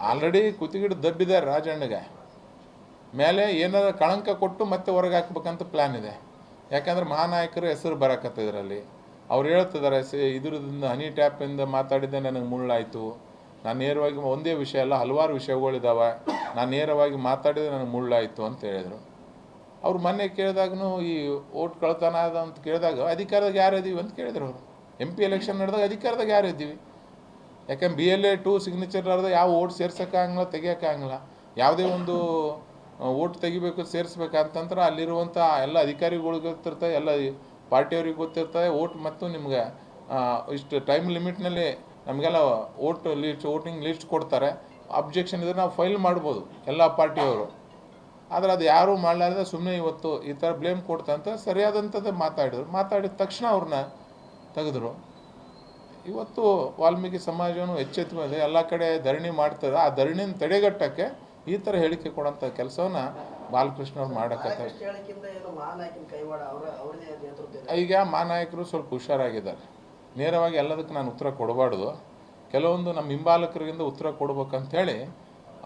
Already ಕುತ್ತಿಗಿಡ ದಬ್ಬಿದ್ದಾರೆ ರಾಜಣ್ಣಗೆ. ಮೇಲೆ ಏನಾರ ಕಳಂಕ ಕೊಟ್ಟು ಮತ್ತೆ ಹೊರಗೆ ಹಾಕ್ಬೇಕಂತ ಪ್ಲ್ಯಾನ್ ಇದೆ. ಯಾಕಂದ್ರೆ ಮಹಾನಾಯಕರು ಹೆಸರು ಬರಕತ್ತ ಇದರಲ್ಲಿ. ಅವ್ರು ಹೇಳ್ತಿದ್ದಾರೆ ಇದ್ರದಿಂದ ಹನಿ ಟ್ಯಾಪಿಂದ ಮಾತಾಡಿದ್ದೆ, ನನಗೆ ಮುಳ್ಳಾಯಿತು. ನಾನು ನೇರವಾಗಿ ಒಂದೇ ವಿಷಯ ಅಲ್ಲ, ಹಲವಾರು ವಿಷಯಗಳಿದ್ದಾವೆ ನಾನು ನೇರವಾಗಿ ಮಾತಾಡಿದ್ರೆ ನನಗೆ ಮುಳ್ಳಾಯಿತು ಅಂತ ಹೇಳಿದರು. ಅವ್ರು ಮೊನ್ನೆ ಕೇಳಿದಾಗೂ ಈ ಓಟ್ ಕಳ್ತನ ಅಂತ ಕೇಳಿದಾಗ, ಅಧಿಕಾರದಾಗ ಯಾರು ಇದೀವಿ? ಅಂತ ಕೇಳಿದ್ರು ಅವರು. ಎಂ ಪಿ ಎಲೆಕ್ಷನ್ ನಡೆದಾಗ ಅಧಿಕಾರದಾಗ ಯಾರು ಇದ್ದೀವಿ ಯಾಕಂದ್ರೆ B L A two signature ಅರ್ಧ ಯಾವ ಓಟ್ ಸೇರ್ಸೋಕ್ಕಾಗಲ್ಲ ತೆಗಿಯೋಕ್ಕಾಗಲ್ಲ ಯಾವುದೇ ಒಂದು ಓಟ್ ತೆಗಿಬೇಕು ಸೇರಿಸ್ಬೇಕಂತಂದ್ರೆ ಅಲ್ಲಿರುವಂಥ ಎಲ್ಲ ಅಧಿಕಾರಿಗಳು ಗೊತ್ತಿರ್ತವೆ ಎಲ್ಲ ಪಾರ್ಟಿಯವ್ರಿಗೆ ಗೊತ್ತಿರ್ತವೆ ಓಟ್ ಮತ್ತು ನಿಮ್ಗೆ ಇಷ್ಟು ಟೈಮ್ ಲಿಮಿಟ್ನಲ್ಲಿ ನಮಗೆಲ್ಲ ಓಟ್ ಲೀಸ್ಟ್ ವೋಟಿಂಗ್ ಲೀಸ್ಟ್ ಕೊಡ್ತಾರೆ. ಅಬ್ಜೆಕ್ಷನ್ ಇದ್ರೆ ನಾವು ಫೈಲ್ ಮಾಡ್ಬೋದು, ಎಲ್ಲ ಪಾರ್ಟಿಯವರು. ಆದರೆ ಅದು ಯಾರೂ ಮಾಡಲಾರ್ದೆ ಸುಮ್ಮನೆ ಇವತ್ತು ಈ ಥರ ಬ್ಲೇಮ್ ಕೊಡ್ತಂತ ಸರಿಯಾದಂಥದ್ದು ಮಾತಾಡಿದ್ರು. ಮಾತಾಡಿದ ತಕ್ಷಣ ಅವ್ರನ್ನ ತೆಗೆದ್ರು. ಇವತ್ತು ವಾಲ್ಮೀಕಿ ಸಮಾಜವನ್ನು ಎಚ್ಚೆತ್ತು ಮೇಲೆ ಎಲ್ಲ ಕಡೆ ಧರಣಿ ಮಾಡ್ತದೆ. ಆ ಧರಣಿನ ತಡೆಗಟ್ಟಕ್ಕೆ ಈ ಥರ ಹೇಳಿಕೆ ಕೊಡೋಂಥ ಕೆಲಸವನ್ನ ಬಾಲಕೃಷ್ಣ ಅವ್ರು ಮಾಡಕತ್ತಾರೆ. ಈಗ ಮಾನಾಯಕರು ಸ್ವಲ್ಪ ಹುಷಾರಾಗಿದ್ದಾರೆ. ನೇರವಾಗಿ ಎಲ್ಲದಕ್ಕೆ ನಾನು ಉತ್ತರ ಕೊಡಬಾರ್ದು. ಕೆಲವೊಂದು ನಮ್ಮ ಹಿಂಬಾಲಕರಿಂದ ಉತ್ತರ ಕೊಡ್ಬೇಕಂಥೇಳಿ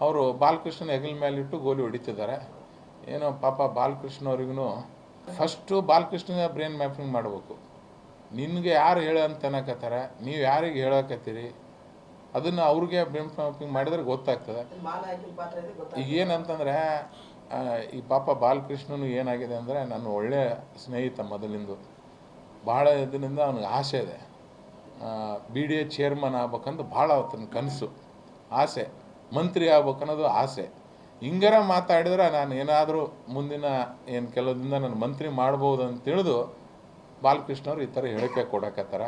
ಅವರು ಬಾಲಕೃಷ್ಣನ ಹೆಗಲ ಇಟ್ಟು ಗೋಲಿ ಹೊಡಿತಿದ್ದಾರೆ. ಏನೋ ಪಾಪ ಬಾಲಕೃಷ್ಣ ಅವ್ರಿಗೂ ಫಸ್ಟು ಬಾಲಕೃಷ್ಣನ ಬ್ರೈನ್ ಮ್ಯಾಪಿಂಗ್ ಮಾಡಬೇಕು. ನಿನಗೆ ಯಾರು ಹೇಳ ಅಂತ ಅನ್ನಕತ್ತಾರೆ ನೀವು ಯಾರಿಗೆ ಹೇಳಕತ್ತೀರಿ? ಅದನ್ನು ಅವ್ರಿಗೆ ಬ್ರೈನ್ ಮಾಡಿದ್ರೆ ಗೊತ್ತಾಗ್ತದೆ. ಈಗ ಏನಂತಂದರೆ ಈ ಪಾಪ ಬಾಲಕೃಷ್ಣನು ಏನಾಗಿದೆ ಅಂದರೆ ನನ್ನ ಒಳ್ಳೆಯ ಸ್ನೇಹಿತ ಮೊದಲಿಂದು. ಭಾಳ ಇದರಿಂದ ಅವನಿಗೆ ಆಸೆ ಇದೆ. ಬಿ ಡಿ ಎ ಚೇರ್ಮನ್ ಆಗ್ಬೇಕಂತ ಭಾಳ ಅವತ್ತನ ಕನಸು. ಆಸೆ. ಮಂತ್ರಿ ಆಗ್ಬೇಕನ್ನೋದು ಆಸೆ. ಹಿಂಗಾರ ಮಾತಾಡಿದ್ರೆ ನಾನು ಏನಾದರೂ ಮುಂದಿನ ಏನು ಕೆಲವು ದಿನ ನಾನು ಮಂತ್ರಿ ಮಾಡ್ಬೋದು ಅಂತ ತಿಳಿದು ಬಾಲಕೃಷ್ಣವ್ರು ಈ ಥರ ಹೇಳಿಕೆ ಕೊಡಕತ್ತಾರ.